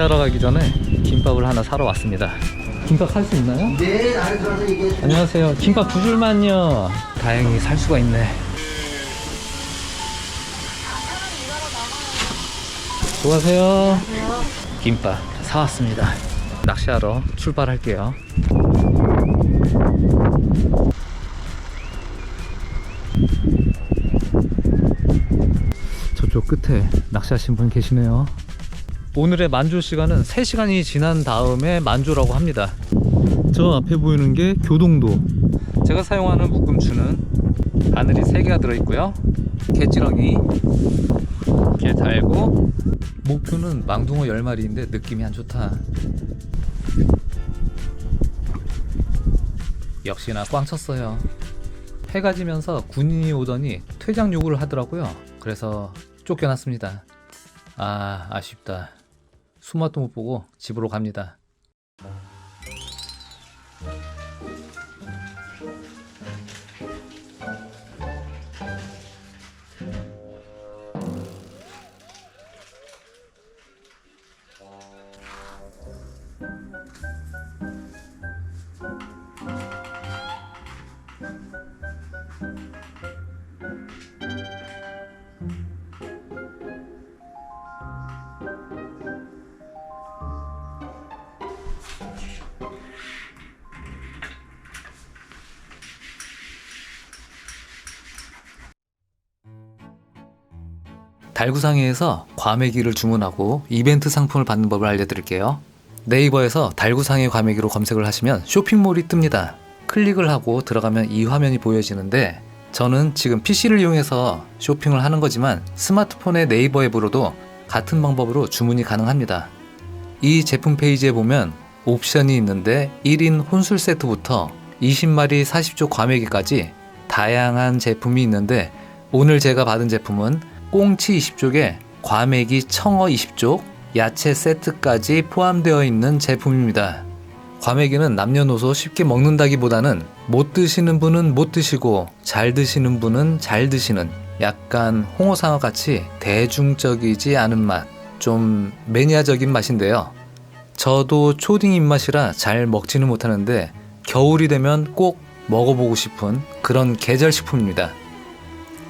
낚시하러 가기 전에 김밥을 하나 사러 왔습니다. 김밥 살 수 있나요? 네, 들어서 얘기해. 안녕하세요. 김밥 두 줄만요. 다행히 살 수가 있네. 수고하세요. 김밥 사왔습니다. 낚시하러 출발할게요. 저쪽 끝에 낚시하신 분 계시네요. 오늘의 만조 시간은 3시간이 지난 다음에 만조라고 합니다. 저 앞에 보이는 게 교동도. 제가 사용하는 묶음추는 바늘이 3개가 들어있고요. 개찌렁이 이렇게 달고 목표는 망둥어 10마리인데 느낌이 안 좋다. 역시나 꽝 쳤어요. 해가 지면서 군인이 오더니 퇴장 요구를 하더라고요. 그래서 쫓겨났습니다. 아, 아쉽다. 수맛도 못 보고 집으로 갑니다. 달구상에에서 과메기를 주문하고 이벤트 상품을 받는 법을 알려드릴게요. 네이버에서 달구상의 과메기로 검색을 하시면 쇼핑몰이 뜹니다. 클릭을 하고 들어가면 이 화면이 보여지는데 저는 지금 PC를 이용해서 쇼핑을 하는 거지만 스마트폰의 네이버 앱으로도 같은 방법으로 주문이 가능합니다. 이 제품 페이지에 보면 옵션이 있는데 1인 혼술 세트부터 20마리 40조 과메기까지 다양한 제품이 있는데 오늘 제가 받은 제품은 꽁치 20족에 과메기 청어 20족, 야채 세트까지 포함되어 있는 제품입니다. 과메기는 남녀노소 쉽게 먹는다기보다는 못 드시는 분은 못 드시고 잘 드시는 분은 잘 드시는 약간 홍어상어 같이 대중적이지 않은 맛, 좀 매니아적인 맛인데요. 저도 초딩 입맛이라 잘 먹지는 못하는데 겨울이 되면 꼭 먹어보고 싶은 그런 계절 식품입니다.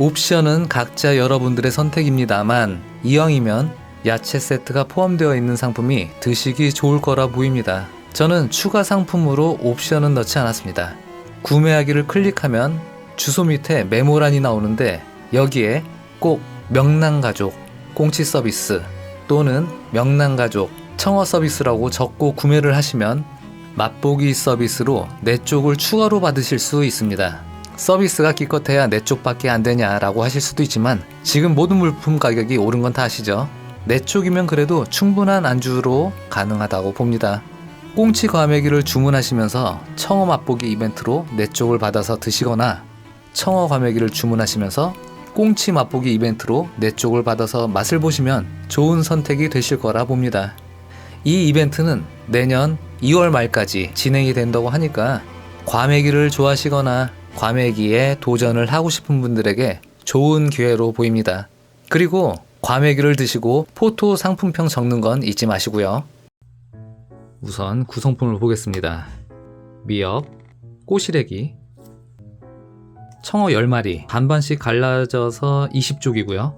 옵션은 각자 여러분들의 선택입니다만 이왕이면 야채 세트가 포함되어 있는 상품이 드시기 좋을 거라 보입니다. 저는 추가 상품으로 옵션은 넣지 않았습니다. 구매하기를 클릭하면 주소 밑에 메모란이 나오는데 여기에 꼭 명랑가족 꽁치 서비스 또는 명랑가족 청어 서비스라고 적고 구매를 하시면 맛보기 서비스로 내 쪽을 추가로 받으실 수 있습니다. 서비스가 기껏해야 내 쪽밖에 안 되냐라고 하실 수도 있지만 지금 모든 물품 가격이 오른 건 다 아시죠? 내 쪽이면 그래도 충분한 안주로 가능하다고 봅니다. 꽁치 과메기를 주문하시면서 청어 맛보기 이벤트로 내 쪽을 받아서 드시거나 청어 과메기를 주문하시면서 꽁치 맛보기 이벤트로 내 쪽을 받아서 맛을 보시면 좋은 선택이 되실 거라 봅니다. 이 이벤트는 내년 2월 말까지 진행이 된다고 하니까 과메기를 좋아하시거나 과메기에 도전을 하고 싶은 분들에게 좋은 기회로 보입니다. 그리고 과메기를 드시고 포토 상품평 적는 건 잊지 마시고요. 우선 구성품을 보겠습니다. 미역, 꼬시래기, 청어 10마리 반반씩 갈라져서 20쪽이고요.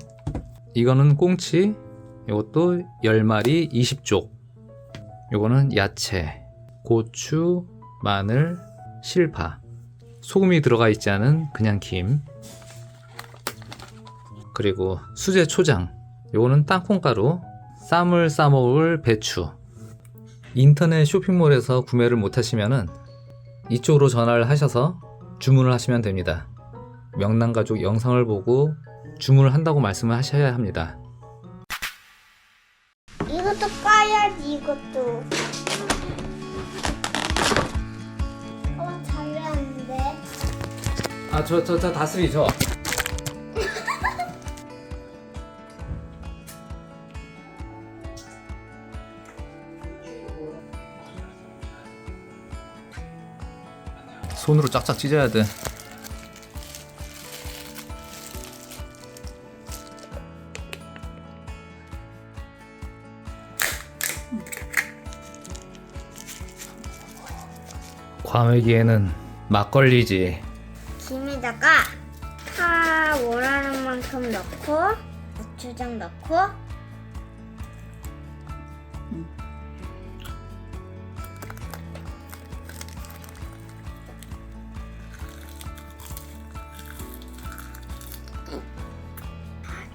이거는 꽁치, 이것도 10마리 20쪽. 요거는 야채, 고추, 마늘, 실파. 소금이 들어가 있지 않은 그냥 김. 그리고 수제 초장. 요거는 땅콩가루. 쌈을 싸먹을 배추. 인터넷 쇼핑몰에서 구매를 못하시면은 이쪽으로 전화를 하셔서 주문을 하시면 됩니다. 명랑가족 영상을 보고 주문을 한다고 말씀을 하셔야 합니다. 이것도 까야지 이것도. 아 저 저 저 다스리 저. 손으로 짝짝 찢어야 돼. 과메기에는 막걸리지. 김에다가 파 원하는 만큼 넣고 고추장 넣고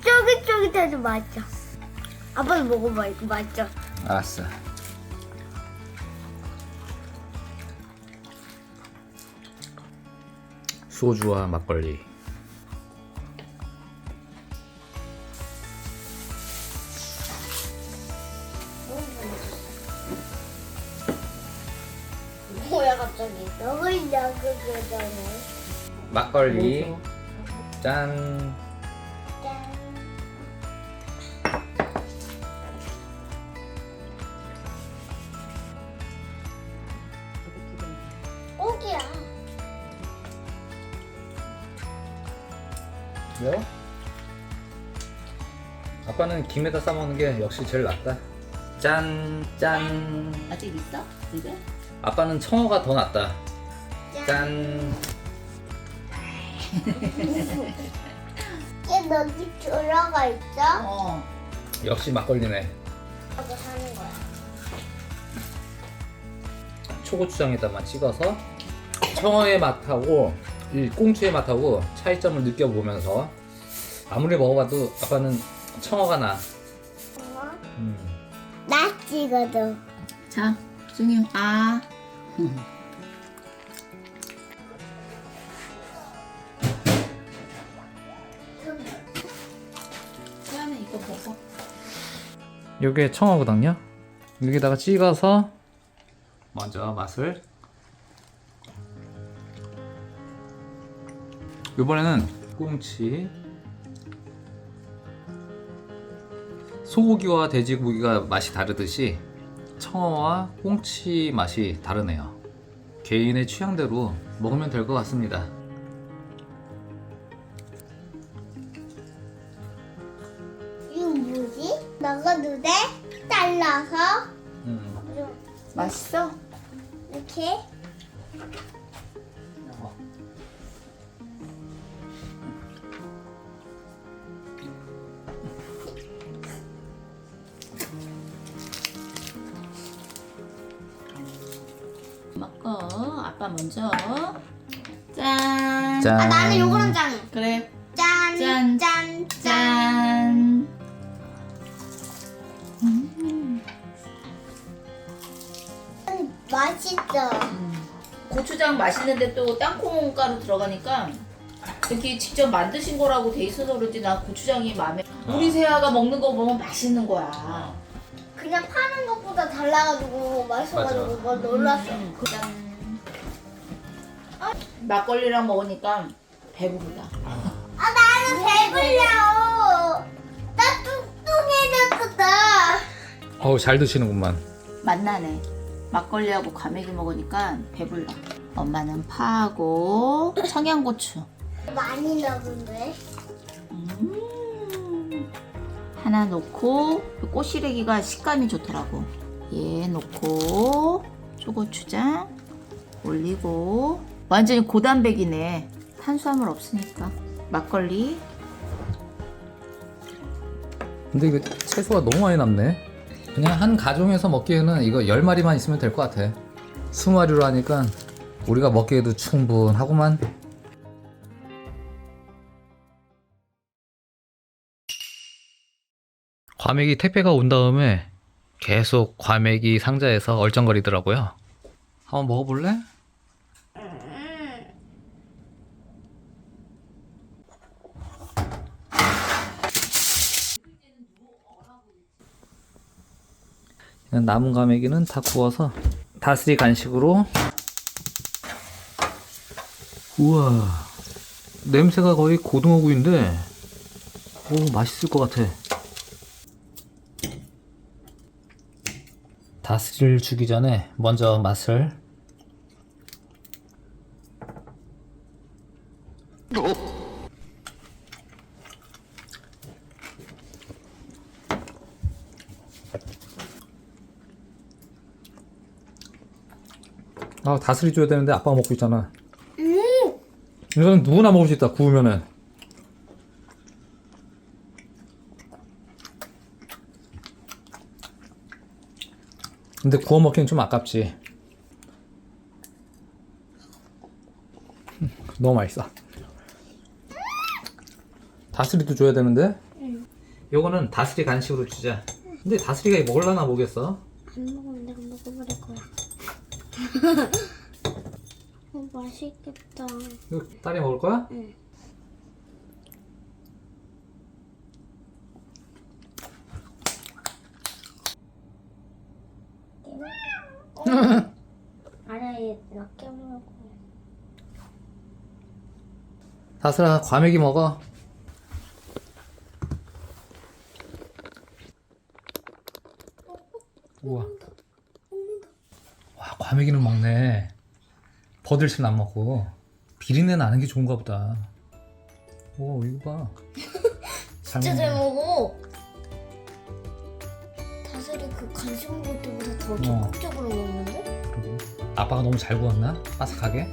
쫄깃쫄깃해도 맛있어. 아빠도 먹어봐 이거 맛있어. 알았어. 소주와 막걸리. 뭐야 갑자기? 먹으려고 그러잖아. 막걸리. 짠. 왜요? 아빠는 김에다 싸먹는 게 역시 제일 낫다. 짠, 짠. 아직 있어? 지금? 아빠는 청어가 더 낫다. 짠. 얘 여기 들어가 있어? 어. 역시 막걸리네. 하고 사는 거야. 초고추장에다만 찍어서 청어의 맛하고 이 꽁치의 맛하고 차이점을 느껴보면서 아무리 먹어봐도 아빠는 청어가 나. 음. 나 찍어도. 자, 승유. 아. 수아는 이거 먹어. 요게 청어거든요. 여기다가 찍어서 먼저 맛을 이번에는 꽁치 소고기와 돼지고기가 맛이 다르듯이 청어와 꽁치 맛이 다르네요. 개인의 취향대로 먹으면 될 것 같습니다. 이거 뭐지? 먹어도 돼? 잘라서 음. 맛있어? 이렇게. 아빠 먼저. 짠. 짠. 아 나는 요거랑 짠. 그래. 짠. 짠. 짠. 짠. 짠. 음. 맛있어. 고추장 맛있는데 또 땅콩 가루 들어가니까 이렇게 직접 만드신 거라고 돼 있어서 그런지 나 고추장이 마음에 우리 세아가 먹는 거 보면 맛있는 거야 그냥 파는 것보다 달라가지고 맛있어가지고 맞아. 뭐 놀랐어. 음, 그- 짠. 막걸리랑 먹으니까 배부르다 아 나는 배불려. 나 뚱뚱해졌다. 어우 잘 드시는구만. 맛나네 막걸리하고 과메기 먹으니까 배불러 엄마는 파하고 청양고추 많이 넣은데. 음. 하나 놓고 꼬시래기가 식감이 좋더라고. 얘 놓고 초고추장 올리고 완전히 고단백이네. 탄수화물 없으니까 막걸리 근데 이거 채소가 너무 많이 남네. 그냥 한 가정에서 먹기에는 이거 10마리만 있으면 될 것 같아. 20마리로 하니까 우리가 먹기에도 충분하구만. 과메기 택배가 온 다음에 계속 과메기 상자에서 얼쩡거리더라고요. 한번 먹어볼래? 남은 과메기는 다 구워서 다스리 간식으로. 우와 냄새가 거의 고등어구이인데 오 맛있을 것 같아. 다스리를 주기 전에 먼저 맛을 아 다스리 줘야 되는데 아빠가 먹고 있잖아. 이거는 누구나 먹을 수 있다 구우면은. 근데 구워 먹기는 좀 아깝지. 너무 맛있어. 다스리도 줘야 되는데. 요거는 다스리 간식으로 주자. 근데 다스리가 이거 먹을라나 모르겠어. 안 먹으면 내가 먹어버릴 거야. 어, 맛있겠다. 이거 딸이 먹을 거야? 응. 먹고. 다스라 과메기 먹어. 우와. 와 과메기는 먹네. 버들씨는 안 먹고. 비린내 나는 게 좋은가 보다. 오 이거 봐. 잘 진짜 잘. 먹어. 다슬이 그 간식 먹을 때보다 더 어. 적극적으로 먹는데? 아빠가 너무 잘 구웠나? 바삭하게?